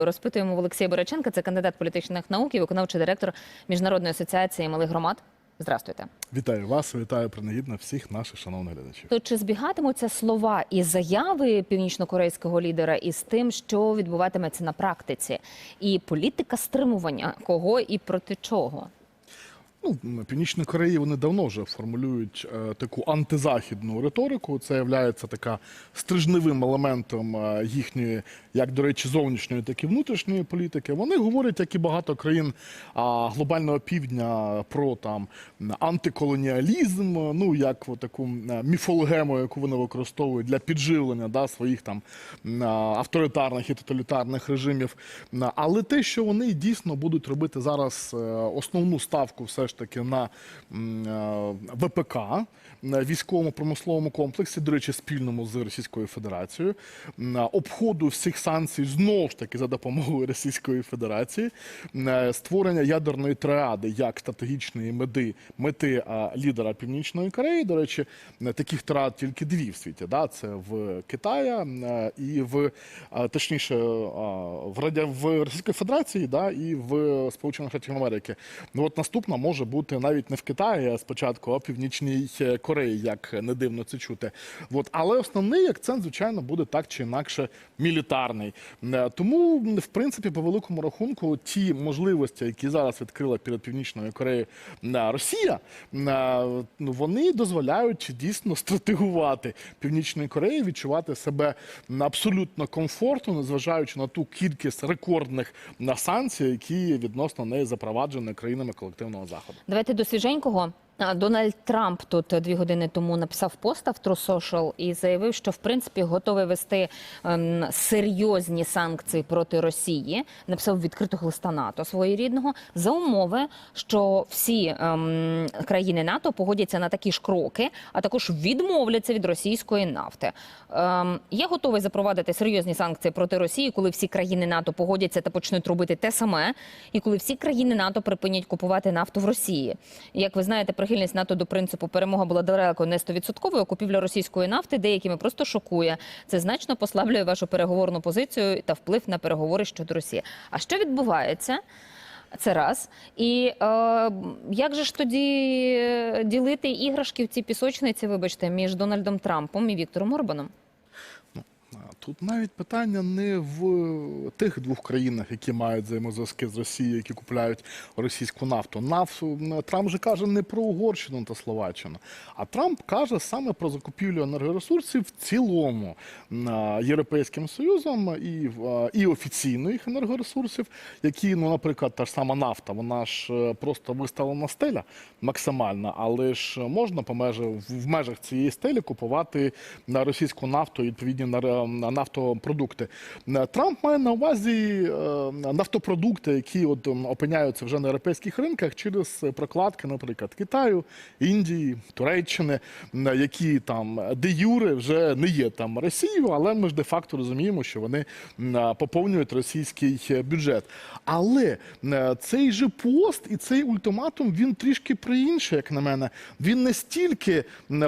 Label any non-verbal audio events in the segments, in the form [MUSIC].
Розпитуємо Олексія Боряченка, це кандидат політичних наук і виконавчий директор Міжнародної асоціації малих громад. Здрастуйте. Вітаю вас, вітаю принагідно всіх наших шановних глядачів. То чи збігатимуться слова і заяви північнокорейського лідера із тим, що відбуватиметься на практиці, і політика стримування кого і проти чого? Ну, м, Північні Кореї вони давно вже формулюють е, таку антизахідну риторику. Це є така стрижневим елементом е, їхньої, як до речі, зовнішньої, так і внутрішньої політики. Вони говорять, як і багато країн а, глобального півдня, про там антиколоніалізм, ну як о, таку е, міфологему, яку вони використовують для підживлення да, своїх там м, авторитарних і тоталітарних режимів. Але те, що вони дійсно будуть робити зараз е, основну ставку, все ж таки на е, ВПК, військовому промисловому комплексі, до речі, спільному з Російською Федерацією, обходу всіх санкцій знову ж таки за допомогою Російської Федерації, створення ядерної триади як стратегічної мети, мети лідера Північної Кореї. До речі, таких триад тільки дві в світі. Да? Це в Китаї і в точніше в Радя в Російській Федерації, да, і в Сполучених Штатах Америки. Ну от наступна може бути навіть не в Китаї, а спочатку, а в Північній е, Кореї, як не дивно це чути. От, але основний акцент, звичайно, буде так чи інакше мілітарний. Е, Тому, в принципі, по великому рахунку, ті можливості, які зараз відкрила перед Північною Кореєю е, Росія, е, ну, вони дозволяють дійсно стратегувати Північної Кореї, відчувати себе абсолютно комфортно, незважаючи на ту кількість рекордних санкцій, які відносно неї запроваджені країнами колективного заходу. Давайте до свіженького. Дональд Трамп тут дві години тому написав поста в True Social і заявив, що в принципі готовий вести ем, серйозні санкції проти Росії. Написав відкритого листа НАТО своєрідного за умови, що всі ем, країни НАТО погодяться на такі ж кроки, а також відмовляться від російської нафти. Ем, я готовий запровадити серйозні санкції проти Росії, коли всі країни НАТО погодяться та почнуть робити те саме, і коли всі країни НАТО припинять купувати нафту в Росії. Як ви знаєте, прихильність НАТО до принципу перемога була далеко не 100%, купівля російської нафти деякими просто шокує. Це значно послаблює вашу переговорну позицію та вплив на переговори щодо Росії. А що відбувається? Це раз. І е, як же ж тоді е, ділити іграшки в цій пісочниці, вибачте, між Дональдом Трампом і Віктором Орбаном? Тут навіть питання не в тих двох країнах, які мають взаємозв'язки з Росією, які купляють російську нафту. Нафту Трамп же каже не про Угорщину та Словаччину, а Трамп каже саме про закупівлю енергоресурсів в цілому Європейським Союзом і, і офіційно енергоресурсів, які, ну, наприклад, та ж сама нафта, вона ж е, просто виставлена стеля максимальна, але ж можна по межі, в межах цієї стелі купувати на російську нафту і відповідні на нафтопродукти. Е, Трамп має на увазі е, нафтопродукти, які от опиняються вже на європейських ринках через прокладки, наприклад, Китаю, Індії, Туреччини, які там де юре вже не є там Росією, але ми ж де-факто розуміємо, що вони поповнюють російський е, бюджет. Але е, цей же пост і цей ультиматум він трішки про інше, як на мене. Він не стільки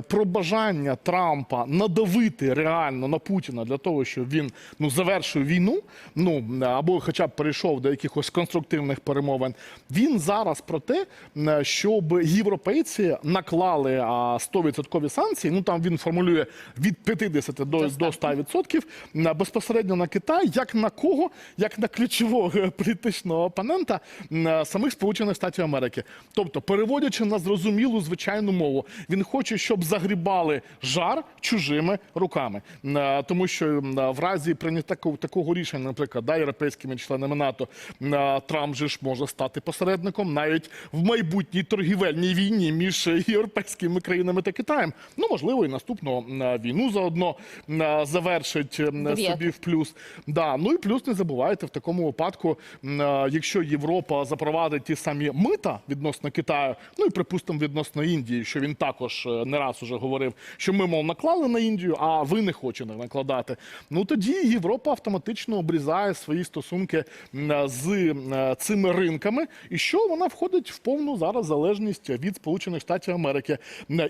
про бажання Трампа надавити реально на Путіна для того, щоб він ну завершив війну, ну або хоча б перейшов до якихось конструктивних перемовин. Він зараз про те, щоб європейці наклали а, 100% санкції. Ну там він формулює від 50 до, до 100% безпосередньо на Китай, як на кого, як на ключового [LAUGHS] політичного опонента самих Сполучених Штатів Америки. Тобто, переводячи на зрозумілу звичайну мову, він хоче, щоб загрібали жар чужими руками. Тому що в разі прийняття такого, рішення, наприклад, да, європейськими членами НАТО, Трамп же ж може стати посередником навіть в майбутній торгівельній війні між європейськими країнами та Китаєм. Ну, можливо, і наступну війну заодно завершить собі в плюс. Да. Ну і плюс не забувайте в такому випадку, якщо Європа запровадить ті самі мита відносно Китаю, ну і припустимо відносно Індії, що він також е, не раз уже говорив, що ми мов наклали на Індію, а ви не хочете накладати. Ну тоді Європа автоматично обрізає свої стосунки з е, цими ринками, і що вона входить в повну зараз залежність від Сполучених Штатів Америки.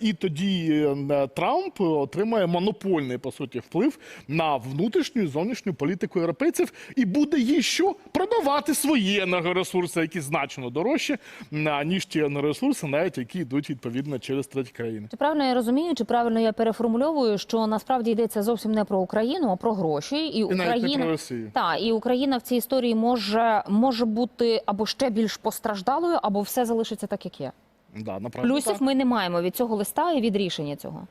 І тоді е, Трамп отримає монопольний по суті вплив на внутрішню і зовнішню політику європейців і буде їй що продавати свої енергоресурси, які значно дорожчі, ніж ті енергоресурси, навіть які йдуть відповідно через треті країни. Чи правильно я розумію, чи правильно я переформульовую, що насправді йдеться зовсім не про Україну, а про гроші, і, І Україна про та і Україна в цій історії може, може бути або ще більш постраждалою, або все залишиться так, як є. Да, Плюсів так. ми не маємо від цього листа і від рішення цього.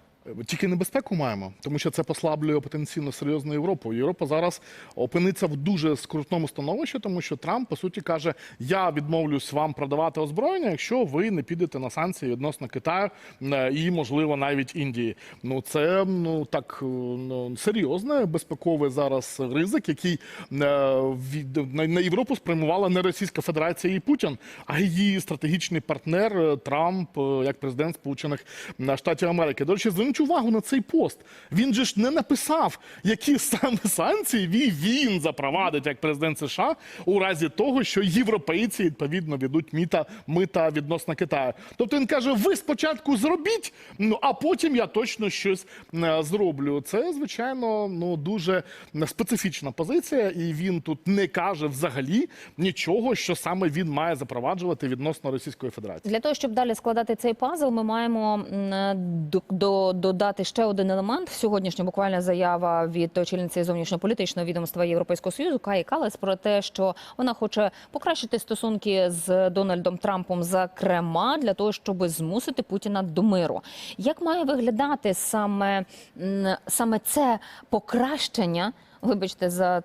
Тільки небезпеку маємо, тому що це послаблює потенційно серйозну Європу. Європа зараз опиниться в дуже скрутному становищі, тому що Трамп по суті каже: Я відмовлюсь вам продавати озброєння, якщо ви не підете на санкції відносно Китаю е, і, можливо, навіть Індії. Ну це ну так е, ну, серйозний безпековий зараз ризик, який е, від на, на Європу спрямувала не Російська Федерація і Путін, а її стратегічний партнер е, Трамп е, як президент Сполучених е, Штатів Америки. До речі, зверніть увагу на цей пост. Він же ж не написав, які саме санкції він, запровадить як президент США у разі того, що європейці відповідно ведуть міта мита відносно Китаю. Тобто він каже: ви спочатку зробіть, ну а потім я точно щось е, зроблю. Це звичайно ну дуже специфічна позиція, і він тут не каже взагалі нічого, що саме він має запроваджувати відносно Російської Федерації. Для того, щоб далі складати цей пазл, ми маємо до, до, додати ще один елемент. Сьогоднішня буквально заява від очільниці зовнішньополітичного відомства Європейського союзу Каї Калес про те, що вона хоче покращити стосунки з Дональдом Трампом, зокрема для того, щоб змусити Путіна до миру. Як має виглядати саме, саме це покращення? Вибачте за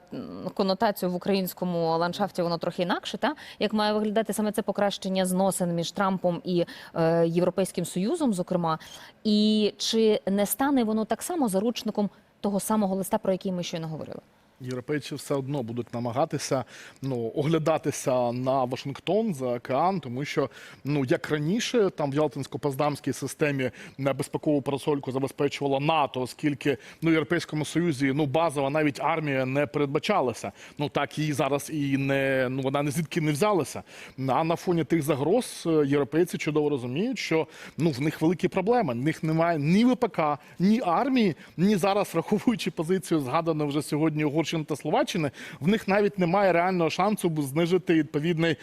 конотацію в українському ландшафті, воно трохи інакше. Та як має виглядати саме це покращення зносин між Трампом і е, Європейським Союзом, зокрема, і чи не стане воно так само заручником того самого листа, про який ми щойно говорили? Європейці все одно будуть намагатися ну оглядатися на Вашингтон за океан, тому що ну як раніше там в Ялтинсько-Поздамській системі на безпекову парасольку забезпечувала НАТО, оскільки ну європейському союзі ну базова навіть армія не передбачалася. Ну так її зараз і не ну вона не звідки не взялася. А на фоні тих загроз е, європейці чудово розуміють, що ну в них великі проблеми. В них немає ні ВПК, ні армії, ні зараз [LAUGHS] враховуючи позицію згаданої вже сьогодні Угорщини та Словаччини, в них навіть немає реального шансу знижити відповідний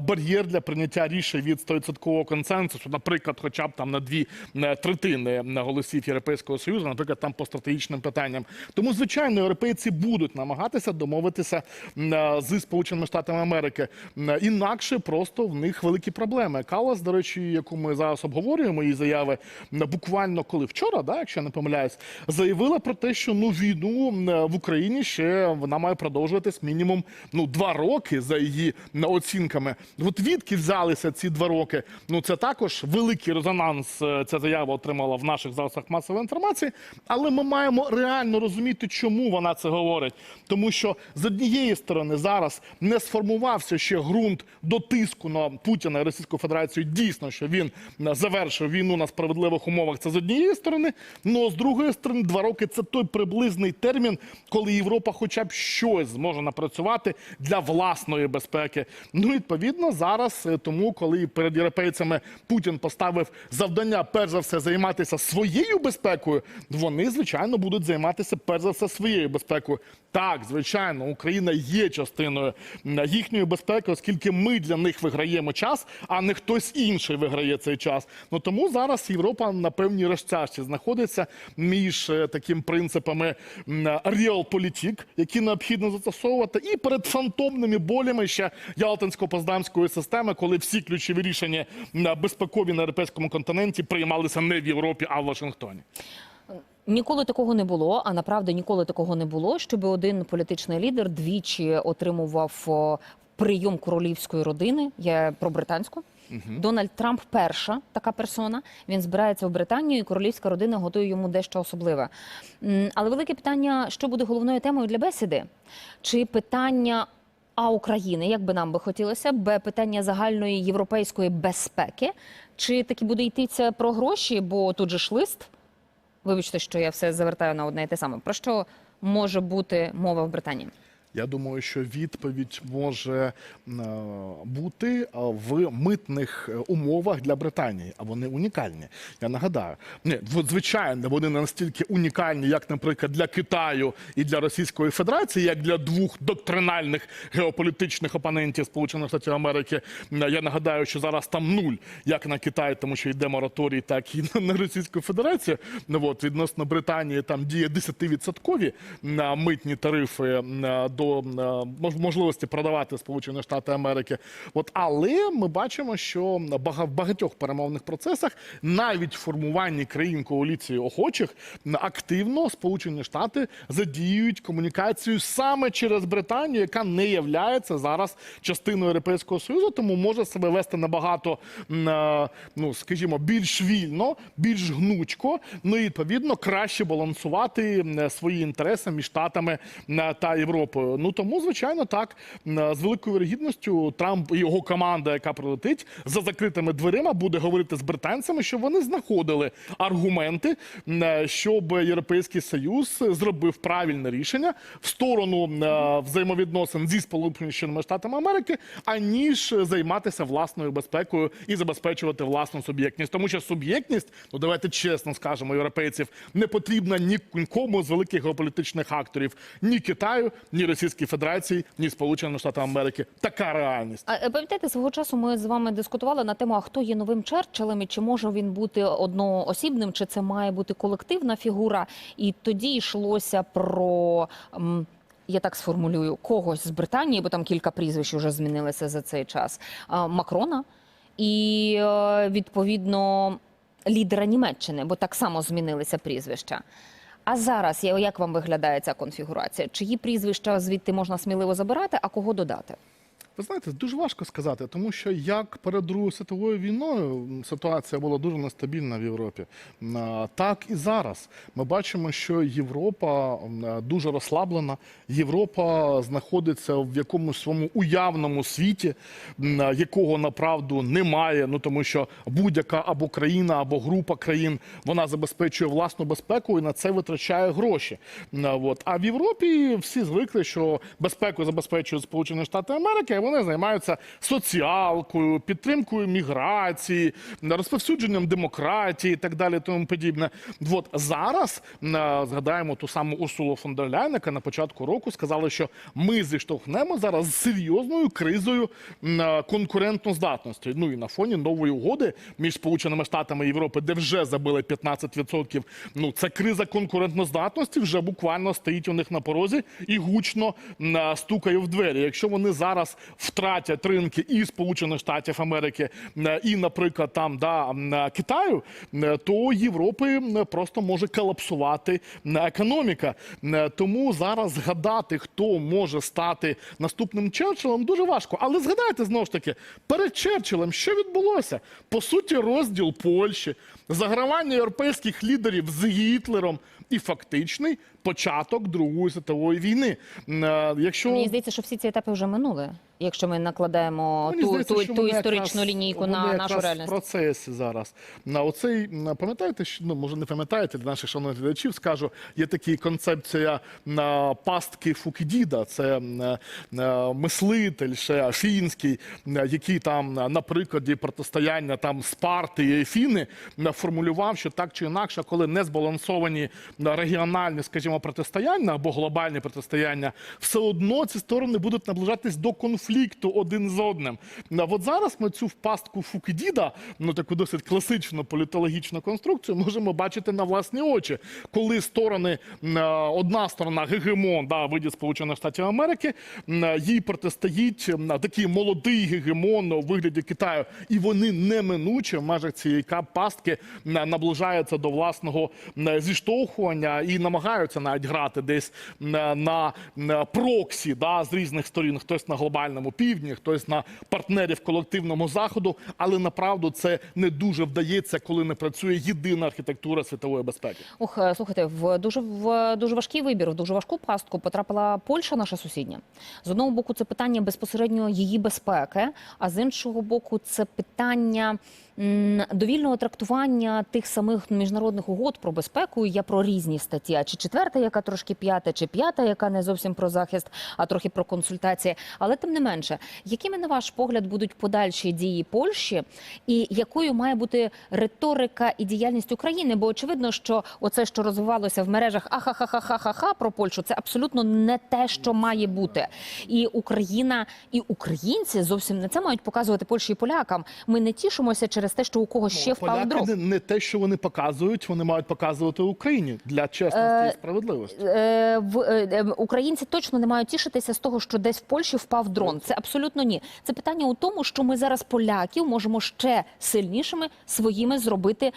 бар'єр для прийняття рішень від 100% консенсусу, наприклад, хоча б там на дві е, третини голосів Європейського союзу, наприклад, там по стратегічним питанням. Тому, звичайно, європейці будуть намагатися домовитися м, з Сполученими Штатами Америки. Інакше просто в них великі проблеми. Калас, до речі, яку ми зараз обговорюємо, її заяви буквально коли вчора, да, якщо я не помиляюсь, заявила про те, що ну війну в Україні ще вона має продовжуватись мінімум ну два роки за її оцінками. От відки взялися ці два роки. Ну це також великий резонанс. е, Ця заява отримала в наших засобах масової інформації. Але ми маємо реально розуміти, чому вона це говорить. Тому що з однієї сторони зараз не сформувався ще ґрунт до тиску на Путіна і Російську Федерацію. Дійсно, що він е, завершив війну на справедливих умовах. Це з однієї сторони. Ну з другої сторони, два роки це той приблизний термін, коли Європа, хоча б щось зможе напрацювати для власної безпеки. Ну відповідно зараз, е, тому коли перед європейцями Путін поставив завдання, перш за все, займатися своєю безпекою, вони звичайно будуть займатися перш за все своєю безпекою. Так, звичайно, Україна є частиною їхньої безпеки, оскільки ми для них виграємо час, а не хтось інший виграє цей час. Ну тому зараз Європа на певній розтяжці знаходиться між е, таким принципами реалполітік, які необхідно застосовувати, і перед фантомними болями ще Ялтинсько-Поздамської системи, коли всі ключові рішення безпекові на європейському континенті приймалися не в Європі, а в Вашингтоні. Ніколи такого не було, а направду ніколи такого не було, щоб один політичний лідер двічі отримував прийом королівської родини. Я про британську. Дональд Трамп перша така персона. Він збирається в Британію, і королівська родина готує йому дещо особливе. Але велике питання: що буде головною темою для бесіди? Чи питання А України, як би нам би хотілося, Б питання загальної європейської безпеки? Чи таки буде йтися про гроші? Бо тут же ж лист. Вибачте, що я все завертаю на одне і те саме. Про що може бути мова в Британії? Я думаю, що відповідь може е, бути е, в митних е, умовах для Британії, а вони унікальні. Я нагадаю, ні, звичайно, вони не настільки унікальні, як, наприклад, для Китаю і для Російської Федерації, як для двох доктринальних геополітичних опонентів Сполучених Штатів Америки. Я нагадаю, що зараз там нуль, як на Китай, тому що йде мораторій, так і [LAUGHS] на Російську Федерацію. Ну от відносно Британії там діє 10% на митні тарифи до е, можливості продавати Сполучені Штати Америки. От але ми бачимо, що в багатьох перемовних процесах, навіть в формуванні країн коаліції охочих, активно Сполучені Штати задіюють комунікацію саме через Британію, яка не являється зараз частиною Європейського Союзу, тому може себе вести набагато, е, ну скажімо, більш вільно, більш гнучко, ну і відповідно краще балансувати свої інтереси між Штатами та Європою. Ну тому, звичайно, так з великою вірогідністю Трамп і його команда, яка прилетить за закритими дверима, буде говорити з британцями, щоб вони знаходили аргументи, щоб Європейський Союз зробив правильне рішення в сторону взаємовідносин зі Сполученими Штатами Америки, аніж займатися власною безпекою і забезпечувати власну суб'єктність. Тому що суб'єктність, ну давайте чесно скажемо, європейців не потрібна ні нікому з великих геополітичних акторів, ні Китаю, ні Російській Федерації, ні Сполученим Штатам Америки. Така реальність. А е, пам'ятаєте, свого часу ми з вами дискутували на тему, а хто є новим Черчиллем, і чи може він бути одноосібним, чи це має бути колективна фігура. І тоді йшлося про. Я так сформулюю когось з Британії, бо там кілька прізвищ вже змінилися за цей час. Макрона і е, відповідно лідера Німеччини, бо так само змінилися прізвища. А зараз як вам виглядає ця конфігурація? Чиї прізвища звідти можна сміливо забирати, а кого додати? Ви знаєте, дуже важко сказати, тому що як перед Другою світовою війною ситуація була дуже нестабільна в Європі, так і зараз. Ми бачимо, що Європа е, дуже розслаблена. Європа знаходиться в якомусь своєму уявному світі, е, якого направду немає. Ну тому що будь-яка або країна, або група країн вона забезпечує власну безпеку і на це витрачає гроші. Е. А в Європі всі звикли, що безпеку забезпечують Сполучені Штати Америки, вони займаються соціалкою, підтримкою міграції, розповсюдженням демократії і так далі. Тому подібне. От зараз е, згадаємо ту саму Урсулу фон дер Ляйн, яка на початку року сказала, що ми зіштовхнемо зараз з серйозною кризою м, конкурентноздатності. Ну і на фоні нової угоди між Сполученими Штатами Європи, де вже забили 15%. Ну це криза конкурентноздатності вже буквально стоїть у них на порозі і гучно м, стукає в двері. Якщо вони зараз втратять ринки і Сполучених Штатів Америки, і, наприклад, там да Китаю, то Європи просто може колапсувати економіка. Тому зараз згадати, хто може стати наступним Черчиллем, дуже важко. Але згадайте знову ж таки, перед Черчиллем що відбулося? По суті, розділ Польщі, загравання європейських лідерів з Гітлером і фактичний початок Другої світової війни. Е, Якщо Мені здається, що всі ці етапи вже минули, якщо ми накладаємо Мені ту, здається, ту, ту історичну якраз- лінійку на нашу в реальність. процесі зараз. На оцей пам'ятаєте, що ну може не пам'ятаєте для наших шановних глядачів, скажу, є така концепція на пастки Фукідіда. Це е, мислитель ще фінський, який там на- прикладі протистояння там Спарти і Ефіни м, формулював, що так чи інакше, коли не збалансовані регіональні, скажімо, протистояння або глобальні протистояння, все одно ці сторони будуть наближатись до конфлікту один з одним. А От зараз ми цю пастку Фукідіда, ну таку досить класичну політологічну конструкцію, можемо бачити на власні очі, коли сторони е, одна сторона гегемон, да, виді Сполучених Штатів Америки, е, їй протистоїть м, такий молодий гегемон у вигляді Китаю, і вони неминуче в межах цієї пастки наближаються до власного зіштовхування і намагаються навіть грати десь на проксі да, з різних сторін. Хтось на глобальному півдні, хтось на партнерів колективному заходу. Але направду це не дуже вдається, коли не працює єдина архітектура світової безпеки. Ох, е, слухайте, в дуже в дуже важкий вибір, в дуже важку пастку потрапила Польща, наша сусідня. З одного боку, це питання безпосередньо її безпеки, а з іншого боку, це питання довільного трактування тих самих міжнародних угод про безпеку. Я про різні статті. А чи четверта четверта, яка трошки п'ята, чи п'ята, яка не зовсім про захист, а трохи про консультації. Але тим не менше, якими на ваш погляд будуть подальші дії Польщі, і якою має бути риторика і діяльність України? Бо очевидно, що оце, що розвивалося в мережах ахахахахаха про Польщу, це абсолютно не те, що має бути. І Україна, і українці зовсім не це мають показувати Польщі і полякам. Ми не тішимося через те, що у когось ще впав дров. не, не те, що вони показують, вони мають показувати Україні для чесності і справедливості. Е, в е, е, українці точно не мають тішитися з того, що десь в Польщі впав дрон. Це абсолютно ні. Це питання у тому, що ми зараз поляків можемо ще сильнішими своїми зробити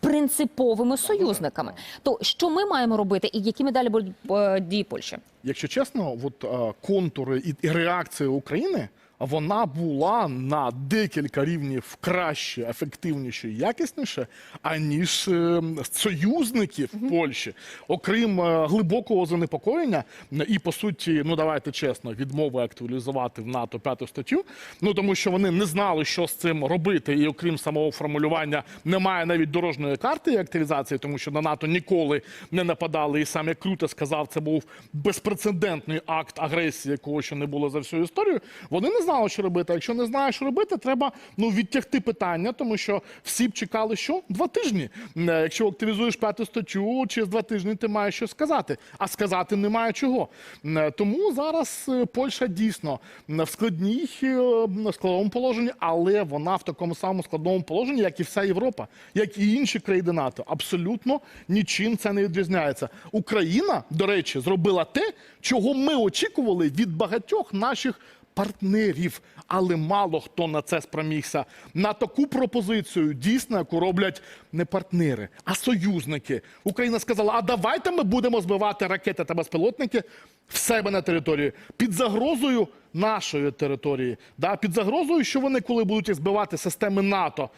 принциповими союзниками. То що ми маємо робити, і якими далі будуть е, дії Польщі? Якщо чесно, от е, контури і, і реакція України. Вона була на декілька рівнів краще, ефективніше і якісніше, аніж е, союзників Польщі, окрім е, глибокого занепокоєння і по суті, ну давайте чесно, відмови актуалізувати в НАТО п'яту статтю. Ну тому що вони не знали, що з цим робити, і окрім самого формулювання, немає навіть дорожньої карти і активізації, тому що на НАТО ніколи не нападали. І сам як круто сказав, це був безпрецедентний акт агресії, якого ще не було за всю історію. Вони не знали, що робити. Якщо не знаєш, що робити, треба ну відтягти питання, тому що всі б чекали, що два тижні. Е, Якщо активізуєш п'яту статтю, через два тижні ти маєш що сказати, а сказати немає чого. Е, Тому зараз е, Польща дійсно в складній е, складовому положенні, але вона в такому самому складному положенні, як і вся Європа, як і інші країни НАТО. Абсолютно нічим це не відрізняється. Україна, до речі, зробила те, чого ми очікували від багатьох наших партнерів, але мало хто на це спромігся. На таку пропозицію дійсно, яку роблять не партнери, а союзники. Україна сказала: а давайте ми будемо збивати ракети та безпілотники в себе на території під загрозою нашої території. Да? Під загрозою, що вони, коли будуть збивати системи НАТО,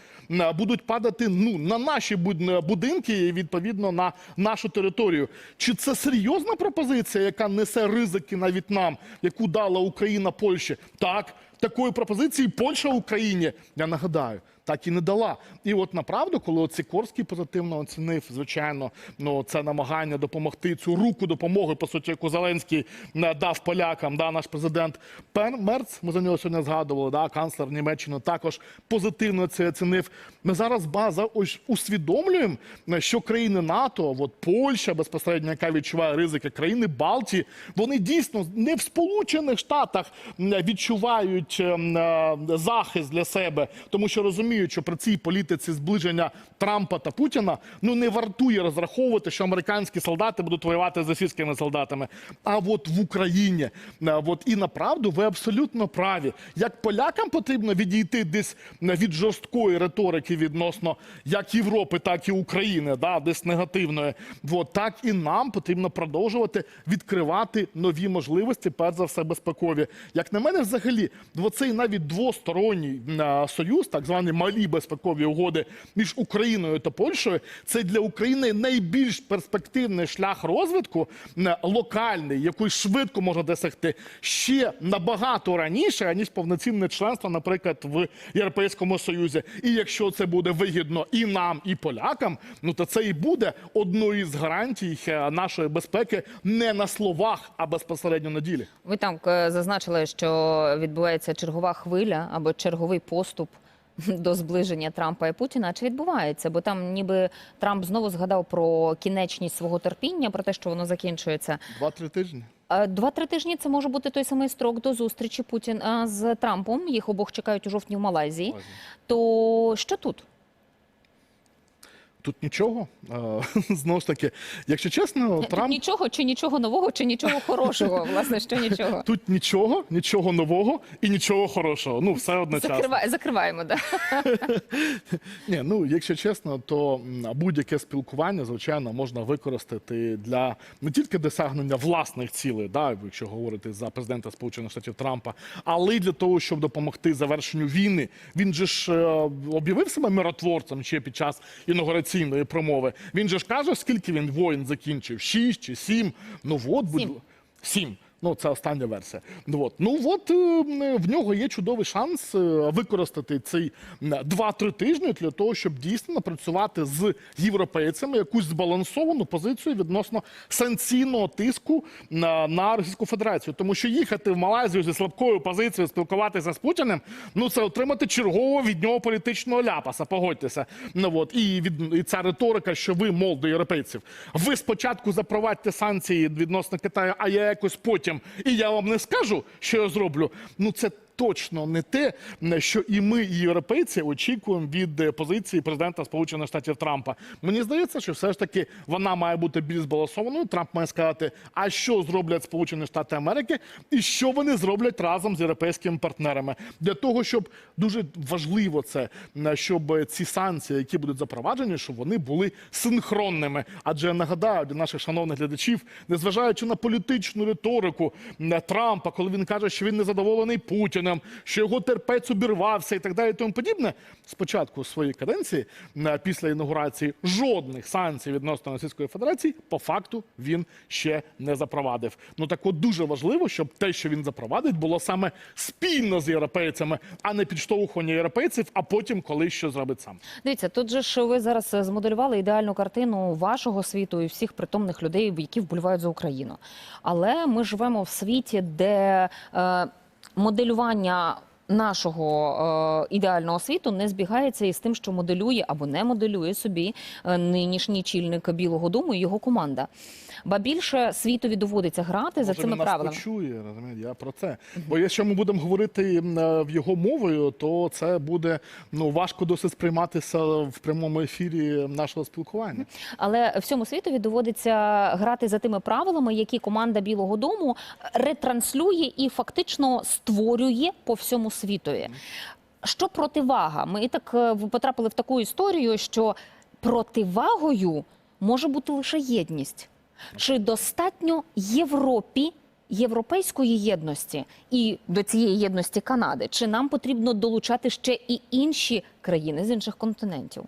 будуть падати ну, на наші будинки і відповідно на нашу територію. Чи це серйозна пропозиція, яка несе ризики навіть нам, яку дала Україна Польщі? Так, такої пропозиції Польща Україні, я нагадаю, так і не дала. І от направду, коли от Сікорський позитивно оцінив, звичайно, ну це намагання допомогти цю руку допомоги, по суті, яку Зеленський е, дав полякам, да, наш президент Пен Мерц, ми за нього сьогодні згадували, да, канцлер Німеччини також позитивно це оцінив. Ми зараз база ось усвідомлюємо, що країни НАТО, от Польща безпосередньо, яка відчуває ризики, країни Балтії, вони дійсно не в Сполучених Штатах відчувають ем, е, захист для себе, тому що розуміють, що при цій політиці зближення Трампа та Путіна ну не вартує розраховувати, що американські солдати будуть воювати з російськими солдатами. А от в Україні, е, от і направду ви абсолютно праві. Як полякам потрібно відійти десь від жорсткої риторики відносно як Європи, так і України, да, десь негативної. От так і нам потрібно продовжувати відкривати нові можливості, перш за все безпекові. Як на мене, взагалі, оцей навіть двосторонній союз, так звані малі безпекові угоди між Україною та Польщею, це для України найбільш перспективний шлях розвитку локальний, який швидко можна досягти ще набагато раніше, ніж повноцінне членство, наприклад, в Європейському Союзі. І якщо це буде вигідно і нам, і полякам, ну то це і буде одною з гарантій е, нашої безпеки не на словах, а безпосередньо на ділі. Ви там е, зазначили, що відбувається чергова хвиля або черговий поступ [LAUGHS] до зближення Трампа і Путіна. Чи відбувається? Бо там ніби Трамп знову згадав про кінечність свого терпіння, про те, що воно закінчується. Два-три тижні. Е, Два-три тижні це може бути той самий строк до зустрічі Путіна з Трампом. Їх обох чекають у жовтні в Малайзії. Малайзії. То що тут? Тут нічого. [LAUGHS] Знову ж таки, якщо чесно, Тут Трамп нічого, чи нічого нового, чи нічого хорошого. [LAUGHS] Власне, що нічого. тут нічого, нічого нового і нічого хорошого. Ну, все одночасно. Закривай, закриваємо, да. [LAUGHS] Ні, ну якщо чесно, то будь-яке спілкування, звичайно, можна використати для не тільки досягнення власних цілей, да, якщо говорити за президента Сполучених Штатів Трампа, але й для того, щоб допомогти завершенню війни. Він же ж е, об'явив себе миротворцем ще під час інаугураційної промови. Він же ж каже, скільки він воїн закінчив? Шість чи сім? Ну от будь Сім. Ну, це остання версія. Ну от, ну от е, в нього є чудовий шанс е, використати м, 2-3 тижні для того, щоб дійсно напрацювати з європейцями якусь збалансовану позицію відносно санкційного тиску на, на Російську Федерацію. Тому що їхати в Малайзію зі слабкою позицією, спілкуватися з Путіним, ну це отримати чергового від нього політичного ляпаса. Погодьтеся. Ну от і від і ця риторика, що ви, мол, до європейців, ви спочатку запровадьте санкції відносно Китаю, а я якось потім, і я вам не скажу, що я зроблю. Ну це. Точно не те, що і ми, і європейці, очікуємо від е, позиції президента Сполучених Штатів Трампа. Мені здається, що все ж таки вона має бути більш збалансованою. Трамп має сказати, а що зроблять Сполучені Штати Америки, і що вони зроблять разом з європейськими партнерами для того, щоб дуже важливо це, е, щоб ці санкції, які будуть запроваджені, щоб вони були синхронними. Адже я нагадаю для наших шановних глядачів, незважаючи на політичну риторику е, Трампа, коли він каже, що він не задоволений Путіним, що його терпець обірвався і так далі, і тому подібне. Спочатку своєї каденції, е, після інаугурації, жодних санкцій відносно Російської Федерації по факту він ще не запровадив. Ну так от дуже важливо, щоб те, що він запровадить, було саме спільно з європейцями, а не підштовхування європейців, а потім коли що зробить сам. Дивіться, тут же ж ви зараз е, змоделювали ідеальну картину вашого світу і всіх притомних людей, які вболівають за Україну. Але ми живемо в світі, де е, моделювання. Нашого е, ідеального світу не збігається із тим, що моделює або не моделює собі е, нинішній чільник Білого Дому і його команда. Ба більше світові доводиться грати за Може, цими він нас правилами. почує, розумієте, я про це. Бо якщо ми будемо говорити е, в його мовою, то це буде ну важко досить сприйматися в прямому ефірі нашого спілкування. Але всьому світові доводиться грати за тими правилами, які команда Білого Дому ретранслює і фактично створює по всьому світові. Що противага? Ми і так е, потрапили в таку історію, що противагою може бути лише єдність. Чи достатньо Європі? Європейської єдності і до цієї єдності Канади, чи нам потрібно долучати ще і інші країни з інших континентів?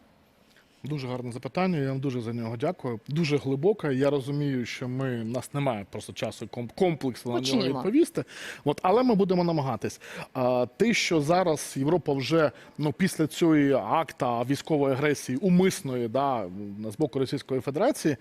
Дуже гарне запитання. Я вам дуже за нього дякую. Дуже глибоке. Я розумію, що ми в нас немає просто часу ком- комплексно на нього відповісти. От, але ми будемо намагатись. А, те, що зараз Європа вже ну після цієї акта військової агресії умисної, да з боку Російської Федерації,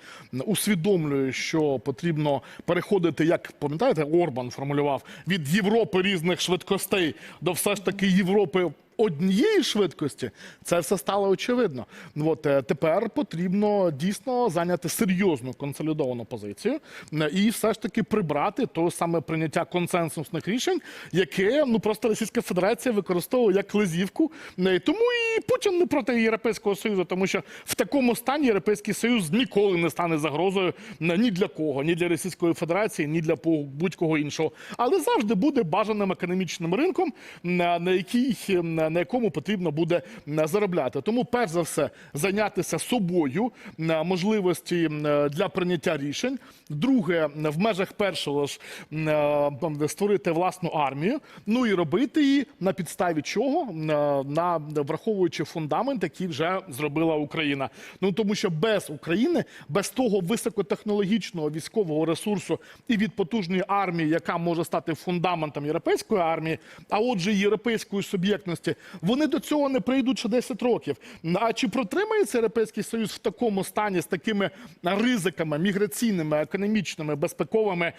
усвідомлює, що потрібно переходити, як пам'ятаєте, Орбан формулював від Європи різних швидкостей до все ж таки Європи однієї швидкості, це все стало очевидно. От е, тепер потрібно дійсно зайняти серйозну консолідовану позицію е, і все ж таки прибрати то саме прийняття консенсусних рішень, яке ну просто Російська Федерація використовує як лизівку. Е, Тому і Путін не проти Європейського союзу, тому що в такому стані Європейський Союз ніколи не стане загрозою ні для кого, ні для Російської Федерації, ні для будь-кого іншого. Але завжди буде бажаним економічним ринком, на, який, на, на якому потрібно буде е, заробляти. Тому, перш за все, зайнятися собою е, можливості е, для прийняття рішень. Друге, в межах першого ж е, створити власну армію. Ну і робити її на підставі чого? Е, На враховуючи фундамент, який вже зробила Україна. Ну тому що без України, без того високотехнологічного військового ресурсу і від потужної армії, яка може стати фундаментом європейської армії, а отже, європейської суб'єктності, вони до цього не прийдуть ще 10 років. А чи протримається Європейський Союз в такому стані з такими ризиками міграційними, економічними, безпековими,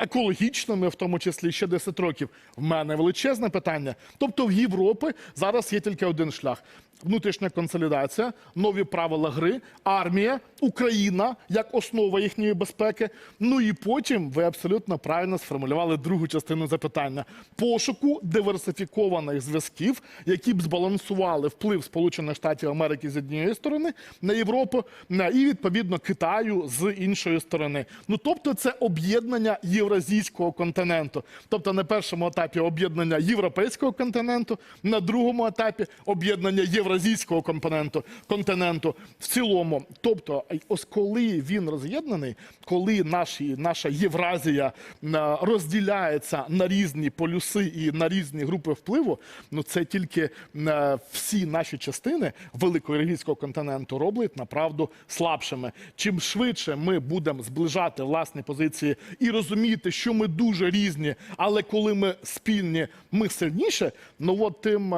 екологічними, в тому числі ще 10 років? В мене величезне питання. Тобто в Європі зараз є тільки один шлях. Внутрішня консолідація, нові правила гри, армія, Україна як основа їхньої безпеки. Ну і потім ви абсолютно правильно сформулювали другу частину запитання пошуку диверсифікованих зв'язків, які б збалансували вплив Сполучених Штатів Америки з однієї сторони на Європу, і відповідно Китаю з іншої сторони. Ну тобто, це об'єднання євразійського континенту. Тобто на першому етапі об'єднання європейського континенту, на другому етапі об'єднання євразійського євразійського компоненту континенту в цілому. Тобто, ось коли він роз'єднаний, коли наші, наша Євразія е, розділяється на різні полюси і на різні групи впливу, ну це тільки е, всі наші частини великого євразійського континенту роблять направду слабшими. Чим швидше ми будемо зближати власні позиції і розуміти, що ми дуже різні, але коли ми спільні, ми сильніше, ну от тим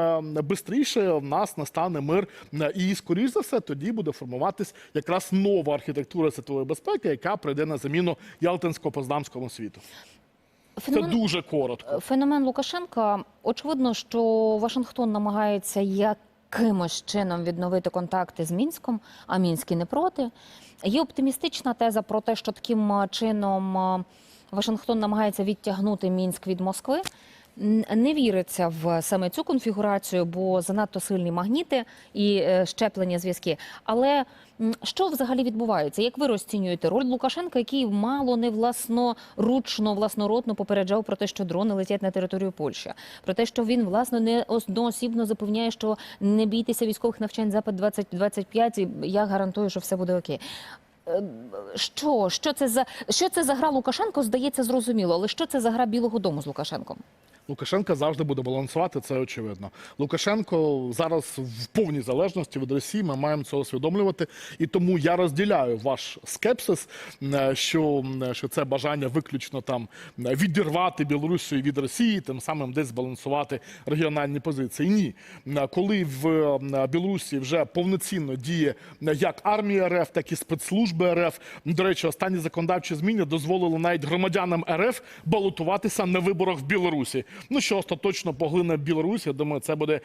швидше в нас настане мир. І скоріш за все тоді буде формуватись якраз нова архітектура світової безпеки, яка прийде на заміну Ялтинсько-Поздамському світу. Це дуже коротко. феномен Лукашенка. Очевидно, що Вашингтон намагається якимось чином відновити контакти з Мінськом, а Мінський не проти. Є оптимістична теза про те, що таким чином Вашингтон намагається відтягнути Мінськ від Москви. Не віриться в саме цю конфігурацію, бо занадто сильні магніти і е, щеплення зв'язки. Але що взагалі відбувається? Як ви розцінюєте роль Лукашенка, який мало не власноручно, власнородно попереджав про те, що дрони летять на територію Польщі, про те, що він власне не одноосібно запевняє, що не бійтеся військових навчань запад 2025, і я гарантую, що все буде окей. Е, Що, що це за що це за гра Лукашенко? Здається, зрозуміло, але що це за гра Білого Дому з Лукашенком? Лукашенко завжди буде балансувати, це очевидно. Лукашенко зараз в повній залежності від Росії. Ми маємо це усвідомлювати. І тому я розділяю ваш скепсис, е, що, е, що це бажання виключно там е, відірвати Білорусію від Росії, тим самим десь збалансувати регіональні позиції. Ні, коли в Білорусі вже повноцінно діє як армія РФ, так і спецслужби РФ. До речі, останні законодавчі зміни дозволили навіть громадянам РФ балотуватися на виборах в Білорусі. Ну що остаточно поглине Білорусь, я думаю, це буде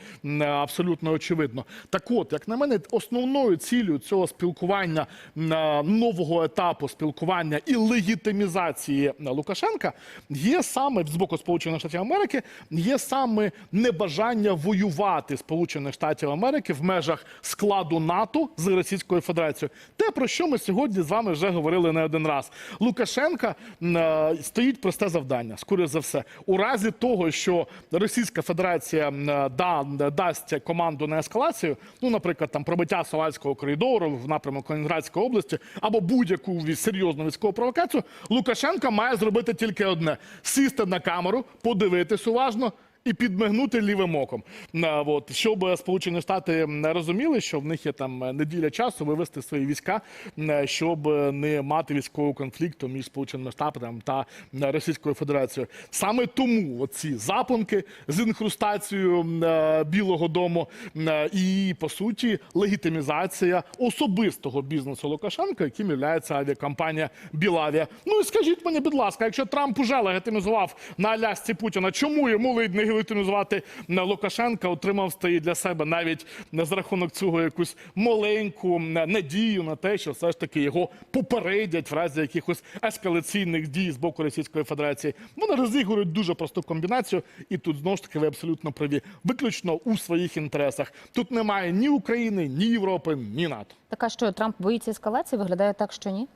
абсолютно очевидно. Так от, як на мене, основною цілею цього спілкування е, нового етапу спілкування і легітимізації Лукашенка є саме з боку Сполучених Штатів Америки, є саме небажання воювати Сполучених Штатів Америки в межах складу НАТО з Російською Федерацією. Те, про що ми сьогодні з вами вже говорили не один раз. Лукашенка е, стоїть просте завдання, скоріше за все, у разі того, що Російська Федерація е, да, дасть команду на ескалацію, ну, наприклад, там пробиття Савальського коридору в напрямок Калінградської області або будь-яку серйозну військову провокацію, Лукашенко має зробити тільки одне: сісти на камеру, подивитись уважно. І підмигнути лівим оком, от, щоб Сполучені Штати розуміли, що в них є там е, неділя часу вивести свої війська, щоб е, не мати військового конфлікту між Сполученими Штатами та Російською Федерацією. Саме тому оці запонки з інхрустацією е, Білого Дому е, і по суті легітимізація особистого бізнесу Лукашенка, яким є авіакомпанія Білавія. Ну і скажіть мені, будь ласка, якщо Трамп уже легітимізував на Алясці Путіна, чому йому не легітимізувати на Лукашенка? Отримав стоїть для себе навіть за рахунок цього якусь маленьку надію на те, що все ж таки його попередять в разі якихось ескалаційних дій з боку Російської Федерації. Вони розігрують дуже просту комбінацію, і тут знову ж таки ви абсолютно праві. Виключно у своїх інтересах. Тут немає ні України, ні Європи, ні НАТО. Така що Трамп боїться ескалації, виглядає так, що ні.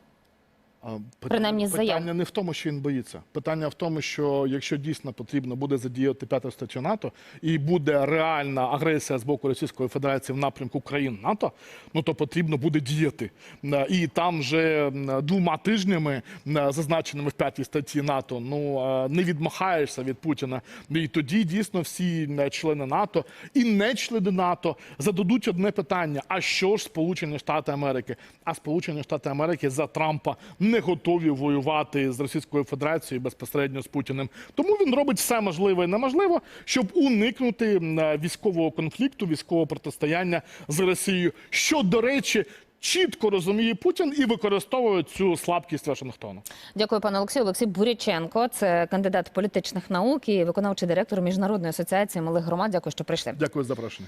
А, питання- заяв. не в тому, що він боїться. Питання в тому, що якщо дійсно потрібно буде задіяти п'яту статтю НАТО і буде реальна агресія з боку Російської Федерації в напрямку країн НАТО, ну то потрібно буде діяти. Е, І там вже двома тижнями, зазначеними в п'ятій статті НАТО, ну е, не відмахаєшся від Путіна. І тоді дійсно всі члени НАТО і не члени НАТО зададуть одне питання: а що ж Сполучені Штати Америки? А Сполучені Штати Америки за Трампа не готові воювати з Російською Федерацією безпосередньо з Путіним. Тому він робить все можливе і неможливе, щоб уникнути е, військового конфлікту, військового протистояння з Росією. Що, до речі, чітко розуміє Путін і використовує цю слабкість Вашингтону. Дякую, пане Олексію. Олексій Буряченко, це кандидат політичних наук і виконавчий директор міжнародної асоціації малих громад. Дякую, що прийшли. Дякую за запрошення.